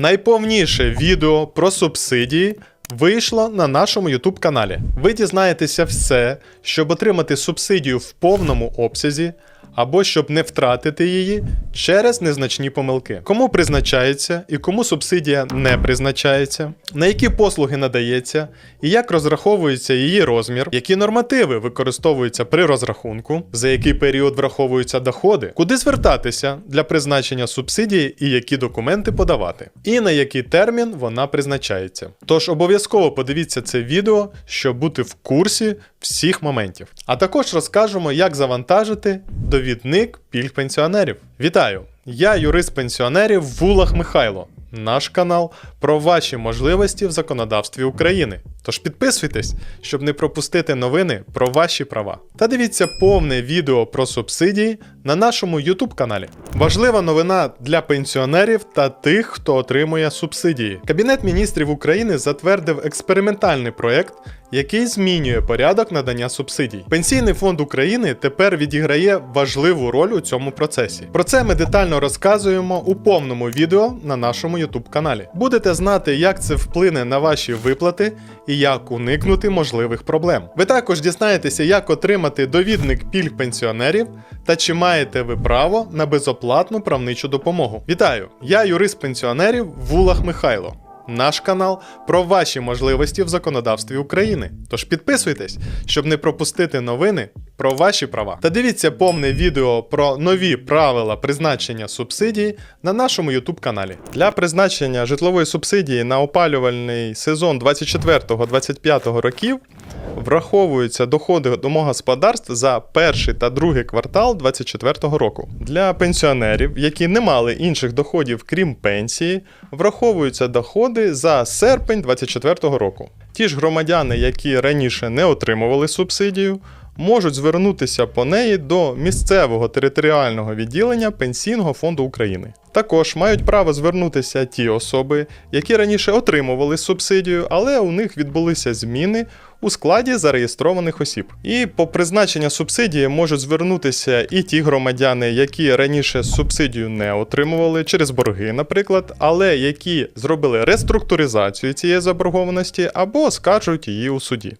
Найповніше відео про субсидії вийшло на нашому YouTube каналі. Ви дізнаєтеся все, щоб отримати субсидію в повному обсязі або щоб не втратити її через незначні помилки. Кому призначається і кому субсидія не призначається, на які послуги надається, і як розраховується її розмір, які нормативи використовуються при розрахунку, за який період враховуються доходи, куди звертатися для призначення субсидії і які документи подавати, і на який термін вона призначається. Тож обов'язково подивіться це відео, щоб бути в курсі всіх моментів. А також розкажемо, як завантажити довідник пільг пенсіонерів. Вітаю! Я юрист пенсіонерів Вулах Михайло. Наш канал про ваші можливості в законодавстві України. Тож підписуйтесь, щоб не пропустити новини про ваші права. Та дивіться повне відео про субсидії на нашому YouTube каналі. Важлива новина для пенсіонерів та тих, хто отримує субсидії. Кабінет міністрів України затвердив експериментальний проект, який змінює порядок надання субсидій. Пенсійний фонд України тепер відіграє важливу роль у цьому процесі. Про це ми детально розказуємо у повному відео на нашому YouTube каналі. Будете знати, як це вплине на ваші виплати і як уникнути можливих проблем. Ви також дізнаєтеся, як отримати довідник пільг пенсіонерів та чи маєте ви право на безоплатну правничу допомогу. Вітаю! Я юрист пенсіонерів Вулах Михайло. Наш канал про ваші можливості в законодавстві України. Тож підписуйтесь, щоб не пропустити новини про ваші права. Та дивіться повне відео про нові правила призначення субсидії на нашому YouTube каналі. Для призначення житлової субсидії на опалювальний сезон 24-25 років враховуються доходи домогосподарств за перший та другий квартал 2024 року. Для пенсіонерів, які не мали інших доходів крім пенсії, враховуються доходи за серпень 2024 року. Ті ж громадяни, які раніше не отримували субсидію, можуть звернутися по неї до місцевого територіального відділення Пенсійного фонду України. Також мають право звернутися ті особи, які раніше отримували субсидію, але у них відбулися зміни у складі зареєстрованих осіб. І по призначення субсидії можуть звернутися і ті громадяни, які раніше субсидію не отримували через борги, наприклад, але які зробили реструктуризацію цієї заборгованості або скаржують її у суді.